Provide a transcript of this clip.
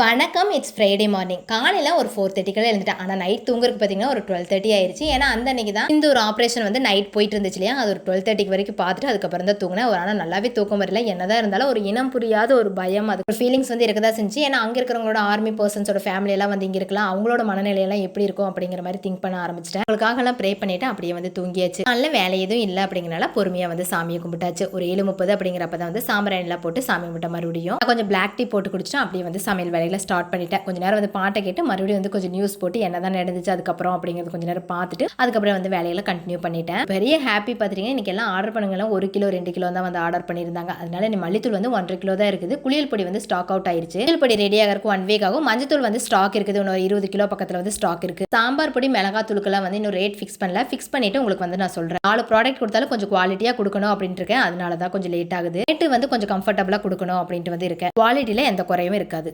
வணக்கம் it's Friday morning காலையில் ஒரு ஃபோர் தேர்ட்டிக்கெல்லாம் எழுந்துட்டேன். ஆனால் நைட் தூங்குறதுக்கு பார்த்தீங்கன்னா ஒரு டுவெல் தேர்ட்டி ஆயிடுச்சு ஏன்னா அந்த அன்னைக்கு தான் இந்த ஒரு ஆப்ரேஷன் வந்து நைட் போயிட்டு இருந்துச்சு இல்லையா? அது ஒரு டுவெல் தேர்ட்டிக்கு வரைக்கும் பார்த்துட்டு அதுக்கப்புறம் தான் தூங்கினேன். ஒரு ஆனால் நல்லாவே தூக்கம் வரல. என்னதான் இருந்தாலும் ஒரு இனம் புரியாத ஒரு பயம் அது. ஒரு ஃபீலிங்ஸ் வந்து இருக்கதா செஞ்சு ஏன்னா அங்கே இருக்கிறவங்களோட ஆர்மி பர்சன்ஸோட ஃபேமிலியெல்லாம் வந்து இங்கே இருக்கலாம். அவங்களோட மனநிலையெல்லாம் எப்படி இருக்கும் அப்படிங்கிற மாதிரி திங்க் பண்ண ஆரம்பிச்சிட்டேன். அவங்களுக்காகலாம் ப்ரே பண்ணிட்டு அப்படியே வந்து தூங்கியாச்சு. நல்ல வேலை எதுவும் இல்லை அப்படிங்கிறனால பொறுமையாக வந்து சாமியை கும்பிட்டாச்சு. ஒரு ஏழு முப்பது அப்படிங்கிறப்ப தான் வந்து சாம்பிராணிலாம் போட்டு சாமி கும்பிட்ட மறுபடியும் கொஞ்சம் பிளாக் டீ போட்டு குடிச்சிட்டு அப்படியே வந்து சமையல் வேலைகளை ஸ்டார்ட் பண்ணிட்டேன். கொஞ்ச நேரம் வந்து பாட்டை கேட்டு மறுபடியும் வந்து கொஞ்சம் நியூஸ் போட்டு என்ன தான் நடந்துச்சு அதுக்கப்புறம் அப்படிங்கிறது கொஞ்ச நேரம் பார்த்துட்டு அதுக்கப்புறம் வந்து வேலைகளை கண்டினியூ பண்ணிட்டேன். பெரிய ஹாப்பி பார்த்துட்டீங்கன்னா இன்றைக்கி எல்லாம் ஆர்டர் பண்ணுங்கலாம் ஒரு கிலோ ரெண்டு கிலோ தான் வந்து ஆர்டர் பண்ணியிருந்தாங்க. அதனால இந்த மல்லித்தூள் வந்து ஒன்றரை கிலோ தான் இருக்குது. குளியல் பொடி வந்து ஸ்டாக் அவுட் ஆயிருச்சு. குளியல் பொடி ரெடி ஆகிறதுக்கு ஒன் வீக் ஆகும். மஞ்சத்தூள் வந்து ஸ்டாக் இருக்குது. இன்னொரு இருபது கிலோ பக்கத்தில் வந்து ஸ்டாக் இருக்குது சாம்பார் பொடி மிளகாத்தூளுக்கெல்லாம் வந்து இன்னும் ரேட் ஃபிக்ஸ் பண்ணல. ஃபிக்ஸ் பண்ணிட்டு உங்களுக்கு வந்து நான் சொல்கிறேன் நாலு ப்ராடக்ட் கொடுத்தாலும் கொஞ்சம் குவாலிட்டியாக கொடுக்கணும் அப்படின்ட்டு இருக்கேன். அதனால தான் கொஞ்சம் லேட் ஆகுது. ரேட்டு வந்து கொஞ்சம் கம்ஃபர்டபுளாக கொடுக்கணும் அப்படின்ட்டு வந்து இருக்கேன். குவாலிட்டியில் எந்த குறையும் இருக்காது.